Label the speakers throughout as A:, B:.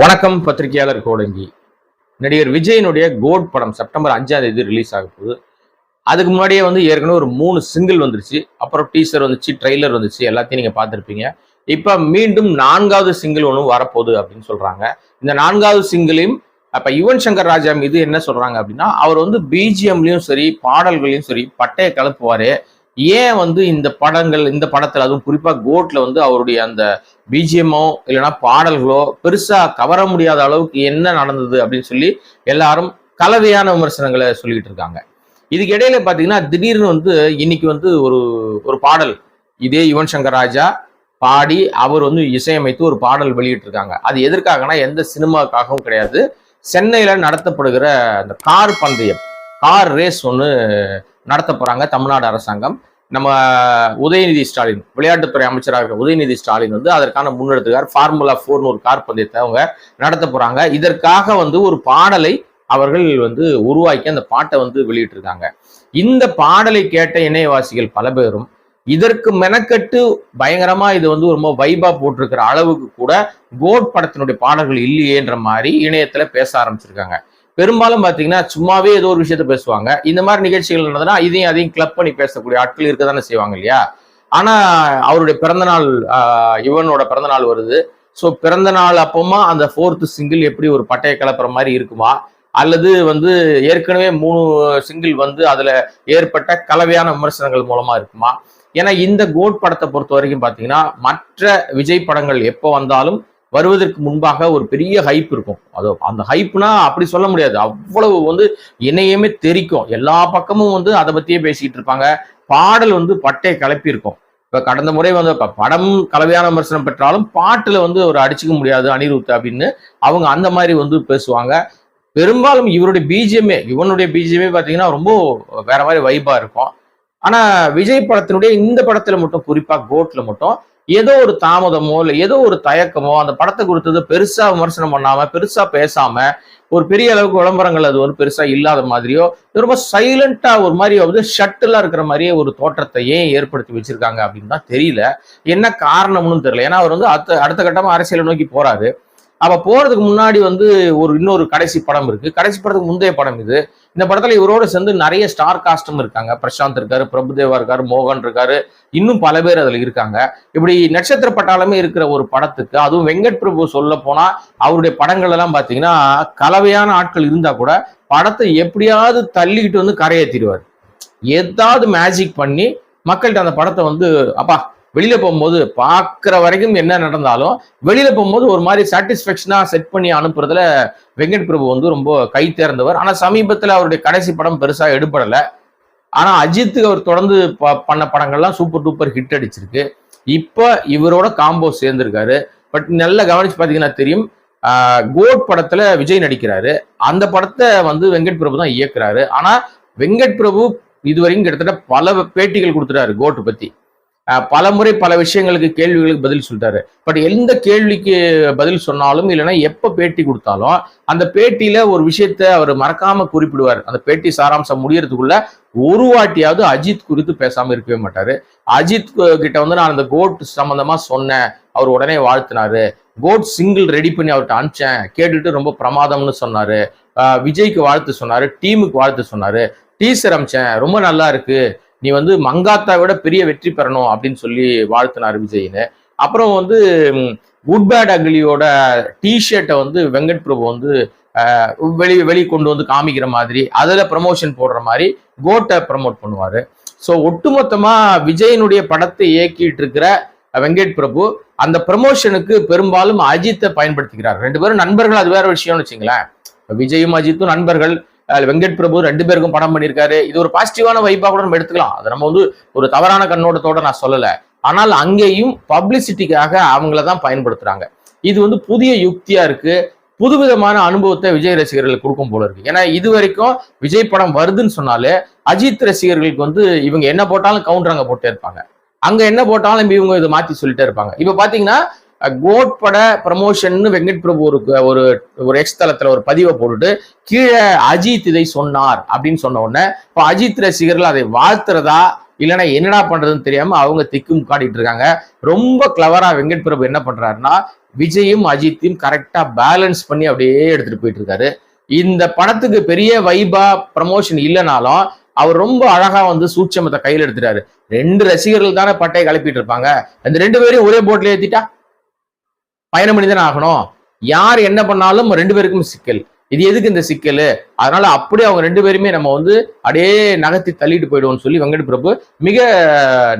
A: வணக்கம் பத்திரிகையாளர் கோடங்கி. நடிகர் விஜயனுடைய கோட் படம் செப்டம்பர் அஞ்சாம் தேதி ரிலீஸ் ஆக போகுது. அதுக்கு முன்னாடியே வந்து ஏற்கனவே ஒரு மூணு சிங்கிள் வந்துருச்சு. அப்புறம் டீசர் வந்துச்சு ட்ரெய்லர் வந்துச்சு எல்லாத்தையும் நீங்க பார்த்துருப்பீங்க. இப்போ மீண்டும் நான்காவது சிங்கிள் ஒன்று வரப்போகுது அப்படின்னு சொல்றாங்க. இந்த நான்காவது சிங்கிளையும் அப்ப யுவன் சங்கர் ராஜா மீது என்ன சொல்றாங்க அப்படின்னா அவர் வந்து பிஜிஎம்லயும் சரி பாடல்களையும் சரி பட்டையை கலப்புவாரு. ஏன் வந்து இந்த படங்கள் இந்த படத்துல அதுவும் குறிப்பா கோட்ல வந்து அவருடைய அந்த பிஜிஎம்மோ இல்லைன்னா பாடல்களோ பெருசா கவர முடியாத அளவுக்கு என்ன நடந்தது அப்படின்னு சொல்லி எல்லாரும் கலவையான விமர்சனங்களை சொல்லிக்கிட்டு இருக்காங்க. இதுக்கு இடையில பாத்தீங்கன்னா திடீர்னு வந்து இன்னைக்கு வந்து ஒரு ஒரு பாடல். இதே யுவன் சங்கர் ராஜா பாடி அவர் வந்து இசையமைத்து ஒரு பாடல் வெளியிட்டு இருக்காங்க அது எதற்காகனா எந்த சினிமாவுக்காகவும் கிடையாது. சென்னையில நடத்தப்படுகிற அந்த கார் பந்தயம். கார் ரேஸ் ஒன்று நடத்த போகிறாங்க தமிழ்நாடு அரசாங்கம். நம்ம உதயநிதி ஸ்டாலின் விளையாட்டுத்துறை அமைச்சராக இருக்கிற உதயநிதி ஸ்டாலின் வந்து அதற்கான முன்னெடுத்துக்கார். ஃபார்முலா ஃபோர்னு ஒரு கார் பந்தயத்தை அவங்க நடத்த போகிறாங்க இதற்காக வந்து ஒரு பாடலை அவர்கள் வந்து உருவாக்கி அந்த பாட்டை வந்து வெளியிட்டிருக்காங்க. இந்த பாடலை கேட்ட இணையவாசிகள் பல பேரும் இதற்கு மெனக்கட்டு பயங்கரமா இது வந்து ரொம்ப வைபா போட்டிருக்கிற அளவுக்கு கூட கோட் படத்தினுடைய பாடல்கள் இல்லையேன்ற மாதிரி இணையத்துல பேச ஆரம்பிச்சிருக்காங்க. பெரும்பாலும் பார்த்தீங்கன்னா சும்மாவே ஏதோ ஒரு விஷயத்த பேசுவாங்க. இந்த மாதிரி நிகழ்ச்சிகள் நடந்ததுன்னா இதையும் அதையும் கிளப் பண்ணி பேசக்கூடிய ஆட்கள் இருக்க தானே செய்வாங்க இல்லையா? ஆனா அவருடைய பிறந்தநாள் இவனோட யுவனோட பிறந்தநாள் வருது. ஸோ பிறந்த நாள் அப்பமா அந்த ஃபோர்த்து சிங்கிள் எப்படி ஒரு பட்டையை கலப்புற மாதிரி இருக்குமா? அல்லது வந்து ஏற்கனவே மூணு சிங்கிள் வந்து அதுல ஏற்பட்ட கலவையான விமர்சனங்கள் மூலமா இருக்குமா? ஏன்னா இந்த கோட் படத்தை பொறுத்த வரைக்கும் பார்த்தீங்கன்னா மற்ற விஜய் படங்கள் எப்போ வந்தாலும் வருவதற்கு முன்பாக ஒரு பெரிய ஹைப் இருக்கும். அது அந்த ஹைப்னா அப்படி சொல்ல முடியாது. அவ்வளவு வந்து இணையமே தெரிக்கும். எல்லா பக்கமும் வந்து அதை பத்தியே பேசிக்கிட்டு இருப்பாங்க. பாடல் வந்து பட்டை கிளப்பி இருக்கும். கடந்த முறை வந்து இப்போ படம் கலவையான விமர்சனம் பெற்றாலும் பாட்டில் வந்து ஒரு அடிச்சுக்க முடியாது அனிருத் அப்படின்னு அவங்க அந்த மாதிரி வந்து பேசுவாங்க. பெரும்பாலும் இவருடைய பிஜிஎம்ஏ இவனுடைய பிஜிஎம்ஏ பார்த்தீங்கன்னா ரொம்ப வேற மாதிரி வைப்பாக இருக்கும். ஆனால் விஜய் படத்தினுடைய இந்த படத்தில் மட்டும் குறிப்பாக கோட்டில் மட்டும் ஏதோ ஒரு தாமதமோ இல்லை ஏதோ ஒரு தயக்கமோ அந்த படத்தை கொடுத்தது பெருசா விமர்சனம் பண்ணாம பெருசா பேசாம ஒரு பெரிய அளவுக்கு விளம்பரங்கள் அது ஒரு பெருசா இல்லாத மாதிரியோ ரொம்ப சைலண்டா ஒரு மாதிரி வந்து ஷட்டிலா இருக்கிற மாதிரியே ஒரு தோற்றத்தை ஏன் ஏற்படுத்தி வச்சிருக்காங்க அப்படின்னு தான் தெரியல. என்ன காரணம்னு தெரியல. ஏன்னா அவர் வந்து அடுத்த அடுத்த கட்டமா அரசியலை நோக்கி போறாரு. அப்ப போறதுக்கு முன்னாடி வந்து ஒரு இன்னொரு கடைசி படம் இருக்கு. கடைசி படத்துக்கு முந்தைய படம் இது. இந்த படத்துல இவரோட சேர்ந்து நிறைய ஸ்டார் காஸ்டும் இருக்காங்க. பிரசாந்த் இருக்காரு பிரபுதேவா இருக்காரு மோகன் இருக்காரு. இன்னும் பல பேர் அதுல இருக்காங்க. இப்படி நட்சத்திர பட்டாளமே இருக்கிற ஒரு படத்துக்கு அதுவும் வெங்கட் பிரபு சொல்ல போனா அவருடைய படங்கள் எல்லாம் பாத்தீங்கன்னா கலவையான ஆட்கள் இருந்தா கூட படத்தை எப்படியாவது தள்ளிக்கிட்டு வந்து கரையேற்றிடுவார் ஏதாவது மேஜிக் பண்ணி மக்கள்கிட்ட அந்த படத்தை வந்து அப்பா வெளியில போகும்போது பார்க்குற வரைக்கும் என்ன நடந்தாலும் வெளியில போகும்போது ஒரு மாதிரி சாட்டிஸ்ஃபேக்ஷனா செட் பண்ணி அனுப்புறதுல வெங்கட் பிரபு வந்து ரொம்ப கை தேர்ந்தவர். ஆனா சமீபத்துல அவருடைய கடைசி படம் பெருசா எடுபடல. ஆனா அஜித்துக்கு அவர் தொடர்ந்து ப- பண்ண படங்கள்லாம் சூப்பர் டூப்பர் ஹிட் அடிச்சிருக்கு. இப்போ இவரோட காம்போ சேர்ந்திருக்காரு. பட் நல்லா கவனிச்சு பார்த்தீங்கன்னா தெரியும் கோட் படத்துல விஜய் நடிக்கிறாரு. அந்த படத்தை வந்து வெங்கட் பிரபு தான் இயக்குறாரு. ஆனா வெங்கட் பிரபு இதுவரைக்கும் கிட்டத்தட்ட பல பேட்டிகள் கொடுத்துட்டாரு கோட்டு பத்தி. பலமுறை பல விஷயங்களுக்கு கேள்விகளுக்கு பதில் சொல்லிட்டாரு பட் எந்த கேள்விக்கு பதில் சொன்னாலும் இல்லைன்னா எப்ப பேட்டி கொடுத்தாலும் அந்த பேட்டியில ஒரு விஷயத்த அவர் மறக்காம குறிப்பிடுவார். அந்த பேட்டி சாராம்சம் முடியறதுக்குள்ள ஒரு வாட்டியாவது அஜித் குறித்து பேசாம இருக்கவே மாட்டாரு. அஜித் கிட்ட வந்து நான் அந்த கோட் சம்பந்தமா சொன்னேன். அவர் உடனே வாழ்த்தினாரு. கோட் சிங்கிள் ரெடி பண்ணி அவர்கிட்ட அனுப்பிச்சேன். கேட்டுட்டு ரொம்ப பிரமாதம்னு சொன்னாரு. விஜய்க்கு வாழ்த்து சொன்னாரு. டீமுக்கு வாழ்த்து சொன்னாரு. டீசர் அமிச்சேன் ரொம்ப நல்லா இருக்கு. நீ வந்து மங்காத்தா விட பெரிய வெற்றி பெறணும் அப்படின்னு சொல்லி வாழ்த்தினார் விஜய்னு. அப்புறம் வந்து குட் பேட் அக்லியோட டிஷர்ட்டை வந்து வெங்கட் பிரபு வந்து வெளி வெளி கொண்டு வந்து காமிக்கிற மாதிரி அதில் ப்ரமோஷன் போடுற மாதிரி கோட்டை ப்ரமோட் பண்ணுவார். ஸோ ஒட்டுமொத்தமாக விஜயனுடைய படத்தை இயக்கிட்டு இருக்கிற வெங்கட் பிரபு அந்த ப்ரமோஷனுக்கு பெரும்பாலும் அஜித்தை பயன்படுத்திக்கிறார். ரெண்டு பேரும் நண்பர்கள் அது வேற விஷயம்னு வச்சுங்களேன். விஜயும் அஜித்தும் நண்பர்கள். வெங்கட் பிரபு ரெண்டு பேருக்கும் படம் பண்ணியிருக்காரு. இது ஒரு பாசிட்டிவான வைப்பாக கூட நம்ம எடுத்துக்கலாம். அதை நம்ம வந்து ஒரு தவறான கண்ணோட்டத்தோட நான் சொல்லலை. ஆனால் அங்கேயும் பப்ளிசிட்டிக்காக அவங்கள தான் பயன்படுத்துறாங்க. இது வந்து புதிய யுக்தியா இருக்கு. புதுவிதமான அனுபவத்தை விஜய் ரசிகர்களுக்கு கொடுக்கும் போல இருக்கு. ஏன்னா இது வரைக்கும் விஜய் படம் வருதுன்னு சொன்னாலே அஜித் ரசிகர்களுக்கு வந்து இவங்க என்ன போட்டாலும் கவுண்டர் அங்கே போட்டே இருப்பாங்க. அங்க என்ன போட்டாலும் இவங்க இதை மாத்தி சொல்லிட்டே இருப்பாங்க. இப்ப பாத்தீங்கன்னா கோட் பட ப்ரமோஷன் வெங்கட் பிரபு ஒரு ஒரு ஒரு எக்ஸ் தளத்துல ஒரு பதிவை போட்டுட்டு கீழே அஜித் இதை சொன்னார் அப்படின்னு சொன்ன உடனே இப்போ அஜித் ரசிகர்கள் அதை வாழ்த்துறதா இல்லைன்னா என்னடா பண்றதுன்னு தெரியாம அவங்க திக்கும் காட்டிட்டு இருக்காங்க. ரொம்ப கிளவரா வெங்கட் பிரபு என்ன பண்றாருன்னா விஜயும் அஜித்தையும் கரெக்டா பேலன்ஸ் பண்ணி அப்படியே எடுத்துட்டு போயிட்டு இருக்காரு. இந்த படத்துக்கு பெரிய வைபா ப்ரமோஷன் இல்லைனாலும் அவர் ரொம்ப அழகா வந்து சூட்சமத்தை கையில் எடுத்துட்டாரு. ரெண்டு ரசிகர்கள் தானே பட்டையை கிளப்பிட்டு இருப்பாங்க. அந்த ரெண்டு பேரையும் ஒரே போட்ல ஏத்திட்டா? பயணம் பண்ணி தானே ஆகணும். யார் என்ன பண்ணாலும் ரெண்டு பேருக்கும் சிக்கல். இது எதுக்கு இந்த சிக்கல்? அதனால அப்படியே அவங்க ரெண்டு பேருமே நம்ம வந்து அப்படியே நகர்த்தி தள்ளிட்டு போயிடுவோம்னு சொல்லி வெங்கட் பிரபு மிக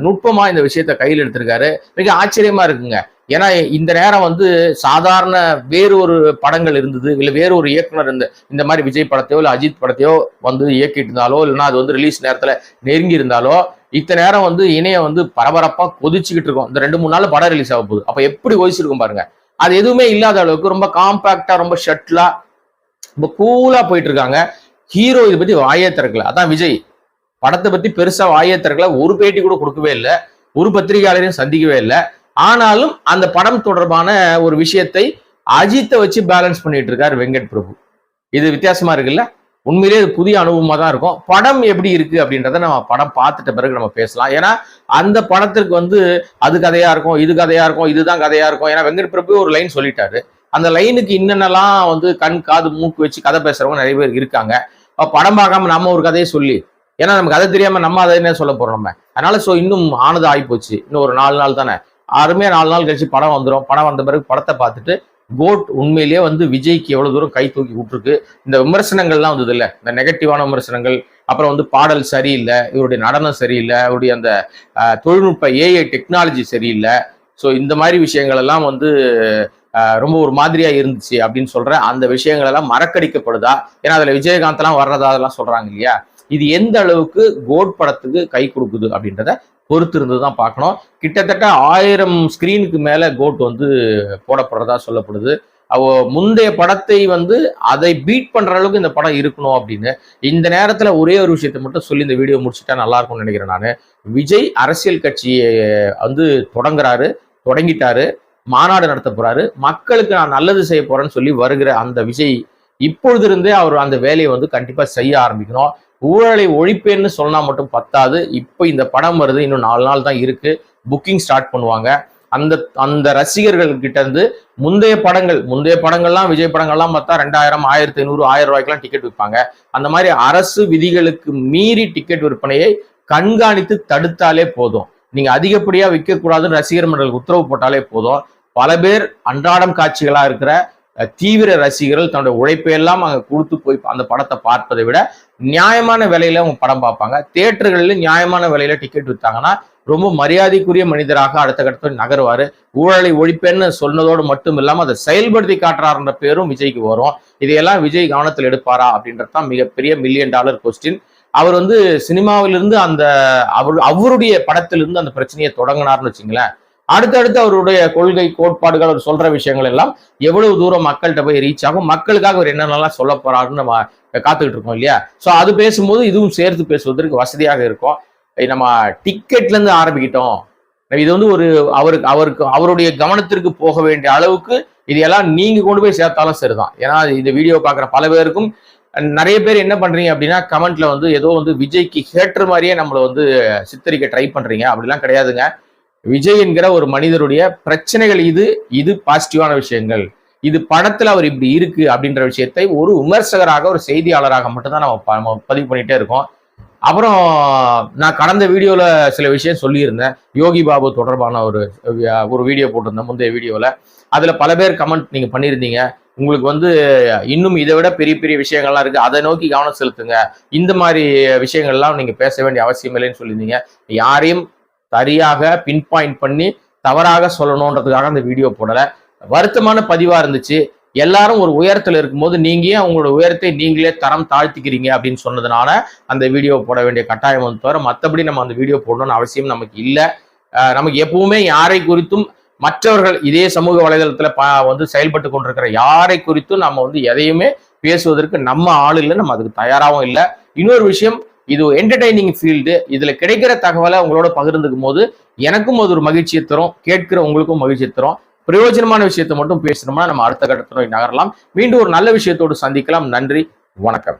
A: நுட்பமா இந்த விஷயத்த கையில் எடுத்திருக்காரு. மிக ஆச்சரியமா இருக்குங்க. ஏன்னா இந்த நேரம் வந்து சாதாரண வேறு ஒரு படங்கள் இருந்தது. இல்லை வேறு ஒரு இயக்குனர் இந்த இந்த மாதிரி விஜய் படத்தையோ இல்லை அஜித் படத்தையோ வந்து இயக்கிட்டு இருந்தாலோ இல்லைன்னா அது வந்து ரிலீஸ் நேரத்தில் நெருங்கி இருந்தாலோ இத்தனை நேரம் வந்து இணையம் வந்து பரபரப்பாக கொதிச்சுக்கிட்டு இருக்கும். இந்த ரெண்டு மூணு நாள் படம் ரிலீஸ் ஆக போகுது. அப்போ எப்படி கொதிச்சிருக்கும் பாருங்க. அது எதுவுமே இல்லாத அளவுக்கு ரொம்ப காம்பாக்டா ரொம்ப ஷட்டிலா ரொம்ப கூலா போயிட்டு இருக்காங்க ஹீரோ இதை பத்தி வாயே திறக்கல. அதான் விஜய். படத்தை பத்தி பெருசா வாயே திறக்கல. ஒரு பேட்டி கூட கொடுக்கவே இல்லை. ஒரு பத்திரிகையாளரையும் சந்திக்கவே இல்லை. ஆனாலும் அந்த படம் தொடர்பான ஒரு விஷயத்தை அஜித்தை வச்சு பேலன்ஸ் பண்ணிட்டு இருக்காரு வெங்கட் பிரபு. இது வித்தியாசமா இருக்குல்ல? உண்மையிலேயே இது புதிய அனுபவமாக தான் இருக்கும். படம் எப்படி இருக்கு அப்படின்றத நம்ம படம் பார்த்துட்ட பிறகு நம்ம பேசலாம். ஏன்னா அந்த படத்திற்கு வந்து அது கதையா இருக்கும் இது கதையா இருக்கும் இதுதான் கதையா இருக்கும். ஏன்னா வெங்கட் பிரபு ஒரு லைன் சொல்லிட்டாரு. அந்த லைனுக்கு என்னென்னலாம் வந்து கண் காது மூக்கு வச்சு கதை பேசுறவங்க நிறைய பேர் இருக்காங்க. படம் பார்க்காம நம்ம ஒரு கதையை சொல்லி ஏன்னா நமக்கு கதை தெரியாம நம்ம அதை என்ன சொல்ல போறோம் நம்ம? அதனால ஸோ இன்னும் ஆனது ஆகிப்போச்சு. இன்னும் ஒரு நாலு நாள் தானே. அருமையா நாலு நாள் கழிச்சு படம் வந்துடும் படம் வந்த பிறகு படத்தை பார்த்துட்டு கோட் உண்மையிலேயே வந்து விஜய்க்கு எவ்வளவு தூரம் கை தூக்கி விட்டுருக்கு. இந்த விமர்சனங்கள்லாம் வந்தது இல்ல இந்த நெகட்டிவான விமர்சனங்கள். அப்புறம் வந்து பாடல் சரியில்லை. இவருடைய நடனம் சரியில்லை. இவருடைய அந்த தொழில்நுட்ப ஏஐ டெக்னாலஜி சரியில்லை. ஸோ இந்த மாதிரி விஷயங்கள் எல்லாம் வந்து ரொம்ப ஒரு மாதிரியா இருந்துச்சு அப்படின்னு சொல்ற அந்த விஷயங்கள் எல்லாம் மறக்கடிக்கப்படுதா? ஏன்னா அதுல விஜயகாந்த் எல்லாம் வர்றதா அதெல்லாம் சொல்றாங்க இல்லையா? இது எந்த அளவுக்கு கோட் படத்துக்கு கை கொடுக்குது அப்படின்றத பொறுத்து இருந்து தான் பார்க்கணும். கிட்டத்தட்ட ஆயிரம் ஸ்கிரீனுக்கு மேலே கோட் வந்து போடப்படுறதா சொல்லப்படுது. அவ முந்தைய படத்தை வந்து அதை பீட் பண்ற அளவுக்கு இந்த படம் இருக்கணும் அப்படின்னு. இந்த நேரத்துல ஒரே ஒரு விஷயத்தை மட்டும் சொல்லி இந்த வீடியோ முடிச்சுட்டா நல்லா இருக்கும்னு நினைக்கிறேன் நான். விஜய் அரசியல் கட்சியை வந்து தொடங்குறாரு தொடங்கிட்டாரு மாநாடு நடத்த போறாரு. மக்களுக்கு நான் நல்லது செய்ய போறேன்னு சொல்லி வருகிற அந்த விஜய் இப்பொழுது இருந்தே அவர் அந்த வேலையை வந்து கண்டிப்பா செய்ய ஆரம்பிக்கணும். ஊழலை ஒழிப்பேன்னு சொன்னா மட்டும் பத்தாது. இப்போ இந்த படம் வருது இன்னும் நாலு நாள் தான் இருக்கு. புக்கிங் ஸ்டார்ட் பண்ணுவாங்க. அந்த அந்த ரசிகர்கள் கிட்ட இருந்து முந்தைய படங்கள் முந்தைய படங்கள்லாம் விஜய் படங்கள்லாம் பார்த்தா ரெண்டாயிரம் ஆயிரத்தி ஐநூறு ஆயிரம் ரூபாய்க்குலாம் டிக்கெட் விற்பாங்க. அந்த மாதிரி அரசு விதிகளுக்கு மீறி டிக்கெட் விற்பனையை கண்காணித்து தடுத்தாலே போதும். நீங்க அதிகப்படியா விற்கக்கூடாதுன்னு ரசிகர் மன்றங்களுக்கு உத்தரவு போட்டாலே போதும். பல பேர் அன்றாடம் காட்சிகளா இருக்கிற தீவிர ரசிகர்கள் தன்னுடைய உழைப்பை எல்லாம் அங்க கொடுத்து போய் அந்த படத்தை பார்ப்பதை விட நியாயமான விலையில அவங்க படம் பார்ப்பாங்க. தேட்டர்களில் நியாயமான விலையில டிக்கெட் வித்தாங்கன்னா ரொம்ப மரியாதைக்குரிய மனிதராக அடுத்த கட்டத்தில் நகருவாரு. ஊழலை ஒழிப்பேன்னு சொன்னதோடு மட்டும் இல்லாமல் அதை செயல்படுத்தி காட்டுறாருன்ற பேரும் விஜய்க்கு வரும். இதையெல்லாம் விஜய் கவனத்தில் எடுப்பாரா அப்படின்றது தான் மிகப்பெரிய மில்லியன் டாலர் கொஸ்டின் அவர் வந்து சினிமாவிலிருந்து அந்த அவர் அவருடைய படத்திலிருந்து அந்த பிரச்சனையை தொடங்கினார்னு வச்சுங்களேன். அடுத்தடுத்து அவருடைய கொள்கை கோட்பாடுகள் அவர் சொல்ற விஷயங்கள் எல்லாம் எவ்வளவு தூரம் மக்கள்கிட்ட போய் ரீச் ஆகும்? மக்களுக்காக அவர் என்னென்னலாம் சொல்ல போறாருன்னு நம்ம காத்துக்கிட்டு இருக்கோம் இல்லையா? ஸோ அது பேசும்போது இதுவும் சேர்த்து பேசுவதற்கு வசதியாக இருக்கும். நம்ம டிக்கெட்ல இருந்து ஆரம்பிக்கிட்டோம். இது வந்து ஒரு அவருக்கு அவருக்கு அவருடைய கவனத்திற்கு போக வேண்டிய அளவுக்கு இதையெல்லாம் நீங்க கொண்டு போய் சேர்த்தாலும் சரிதான். ஏன்னா இந்த வீடியோ பார்க்குற பல பேருக்கும் நிறைய பேர் என்ன பண்றீங்க அப்படின்னா கமெண்ட்ல வந்து ஏதோ வந்து விஜய்க்கு ஹேட்டர் மாதிரியே நம்மளை வந்து சித்தரிக்க ட்ரை பண்றீங்க. அப்படிலாம் கிடையாதுங்க. விஜய் என்கிற ஒரு மனிதருடைய பிரச்சனைகள் இது இது பாசிட்டிவான விஷயங்கள். இது படத்துல அவர் இப்படி இருக்கு அப்படின்ற விஷயத்தை ஒரு விமர்சகராக ஒரு செய்தியாளராக மட்டும்தான் நம்ம ப- பதிவு பண்ணிட்டே இருக்கோம். அப்புறம் நான் கடந்த வீடியோல சில விஷயம் சொல்லியிருந்தேன். யோகி பாபு தொடர்பான ஒரு ஒரு வீடியோ போட்டிருந்தேன் முந்தைய வீடியோல. அதுல பல பேர் கமெண்ட் நீங்க பண்ணியிருந்தீங்க. உங்களுக்கு வந்து இன்னும் இதை விட பெரிய பெரிய விஷயங்கள்லாம் இருக்கு. அதை நோக்கி கவனம் செலுத்துங்க. இந்த மாதிரி விஷயங்கள்லாம் நீங்க பேச வேண்டிய அவசியம் இல்லைன்னு சொல்லியிருந்தீங்க. யாரையும் சரியாக பின் பாயிண்ட் பண்ணி தவறாக சொல்லணுன்றதுக்காக அந்த வீடியோ போடலை. வருத்தமான பதிவாக இருந்துச்சு. எல்லாரும் ஒரு உயரத்தில் இருக்கும்போது நீங்க அவங்களோட உயரத்தை நீங்களே தரம் தாழ்த்திக்கிறீங்க அப்படின்னு சொன்னதுனால அந்த வீடியோ போட வேண்டிய கட்டாயம் வந்து தவிர மற்றபடி நம்ம அந்த வீடியோ போடணும்னு அவசியம் நமக்கு இல்லை. நமக்கு எப்பவுமே யாரை குறித்தும் மற்றவர்கள் இதே சமூக வலைதளத்தில் ப வந்து செயல்பட்டு கொண்டிருக்கிற யாரை குறித்தும் நம்ம வந்து எதையுமே பேசுவதற்கு நம்ம ஆள் இல்லை நம்ம அதுக்கு தயாராகவும் இல்லை. இன்னொரு விஷயம் இது என்டர்டைனிங் ஃபீல்டு இதுல கிடைக்கிற தகவலை உங்களோட பகிர்ந்துக்கும் போது எனக்கும் அது ஒரு மகிழ்ச்சியை தரும் கேட்கிற உங்களுக்கும் மகிழ்ச்சியை தரும். பிரயோஜனமான விஷயத்தை மட்டும் பேசணும்னா நம்ம அடுத்த கட்டத்தை நகரலாம். மீண்டும் ஒரு நல்ல விஷயத்தோடு சந்திக்கலாம். நன்றி வணக்கம்.